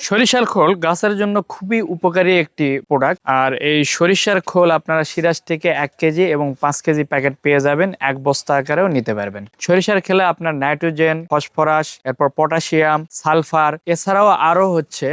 সরিষার খোল গাছের জন্য খুবই উপকারী একটি প্রোডাক্ট আর এই সরিষার খোল আপনারা সিরাজ থেকে এক কেজি এবং পাঁচ কেজি প্যাকেট পেয়ে যাবেন। এক বস্তা আকারেও নিতে পারবেন। সরিষার খেলে আপনার নাইট্রোজেন, ফসফরাস, এরপর পটাশিয়াম, সালফার, এছাড়াও আরও হচ্ছে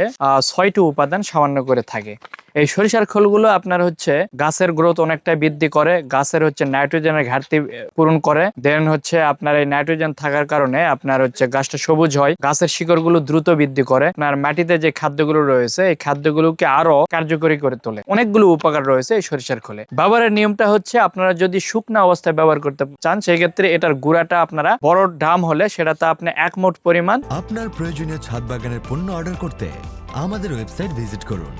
ছয়টি উপাদান সামান্য করে থাকে। এই সরিষার খোলগুলো আপনার হচ্ছে গাছের গ্রোথ অনেকটা বৃদ্ধি করে, গাছের হচ্ছে নাইট্রোজেনের ঘাটতি পূরণ করে। দেন হচ্ছে আপনার এই নাইট্রোজেন থাকার কারণে আপনার হচ্ছে গাছটা সবুজ হয়, গাছের শিকড়গুলো দ্রুত বৃদ্ধি করে। আপনার মাটিতে যে খাদ্যগুলো রয়েছে, এই খাদ্যগুলোকে আরও কার্যকরী করে তোলে। অনেকগুলো উপকার রয়েছে এই সরিষার খোলে। ব্যবহারের নিয়মটা হচ্ছে আপনারা যদি শুকনো অবস্থায় ব্যবহার করতে চান, সেক্ষেত্রে এটার গুঁড়াটা আপনারা বড় ডাম হলে সেটাতে আপনি এক মোট পরিমাণ আপনার প্রয়োজনীয় ছাদ বাগানের পণ্য অর্ডার করতে আমাদের ওয়েবসাইট ভিজিট করুন।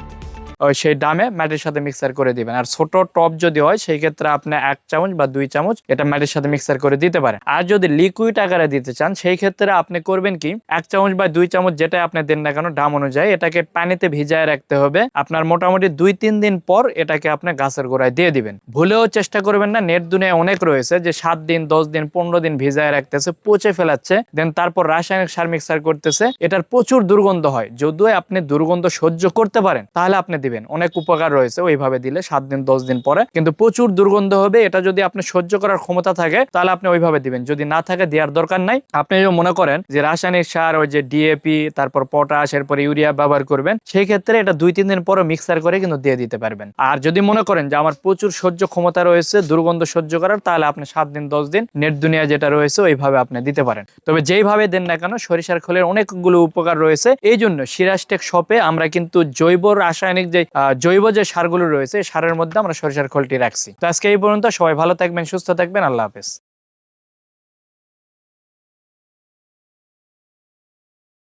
ওই সেই ডামে মাটির সাথে মিক্সার করে দিবেন। আর ছোট টপ যদি হয়, সেই ক্ষেত্রে আপনি এক চামচ বা দুই চামচ এটা মাটির সাথে মিক্সার করে দিতে পারেন। আর যদি লিকুইড আকারে দিতে চান, সেই ক্ষেত্রে আপনি করবেন কি, এক চামচ বা দুই চামচ যেটা আপনি দেন না কেন ডাম অনুযায়ী এটাকে পানিতে ভিজায় রাখতে হবে। আপনার মোটামুটি দুই তিন দিন পর এটাকে আপনি গাছের গোড়ায় দিয়ে দিবেন। ভুলেও চেষ্টা করবেন না, নেট দুনিয়ায় অনেক রয়েছে যে সাত দিন, দশ দিন, পনেরো দিন ভিজায় রাখতেছে, পচে ফেলাচ্ছে, দেন তারপর রাসায়নিক সার মিক্সার করতেছে। এটার প্রচুর দুর্গন্ধ হয়। যদিও আপনি দুর্গন্ধ সহ্য করতে পারেন, তাহলে আপনি দিবেন। অনেক উপকার রয়েছে ওইভাবে দিলে, সাত দিন, দশ দিন পরে। কিন্তু প্রচুর দুর্গন্ধ হবে, এটা যদি আপনি সহ্য করার ক্ষমতা থাকে, তাহলে আপনি ওইভাবে দিবেন। যদি না থাকে, দেওয়ার দরকার নাই। আপনি যদি মনে করেন যে রাসায়নিক সার, ওই যে ডিএপি তারপর পটাশ এরপর ইউরিয়া ব্যবহার করবেন সেই ক্ষেত্রে এটা দুই, তিন দিন পরে মিক্সার করে কিন্তু দিয়ে দিতে পারবেন। আর যদি মনে করেন যে আমার প্রচুর সহ্য ক্ষমতা রয়েছে, দুর্গন্ধ সহ্য করার, তাহলে আপনি সাত দিন, দশ দিন নেট দুনিয়া যেটা রয়েছে, ওইভাবে আপনি দিতে পারেন। তবে যেইভাবে দেন না কেন, সরিষার খোলের অনেকগুলো উপকার রয়েছে। এই জন্য সিরাজটেক শপে আমরা কিন্তু জৈব রাসায়নিক যে জৈব যে সারগুলো রয়েছে সারের মধ্যে আমরা সরিষার খোলটি রাখছি। তো আজকে এই পর্যন্ত, সবাই ভালো থাকবেন, সুস্থ থাকবেন, আল্লাহ হাফেজ।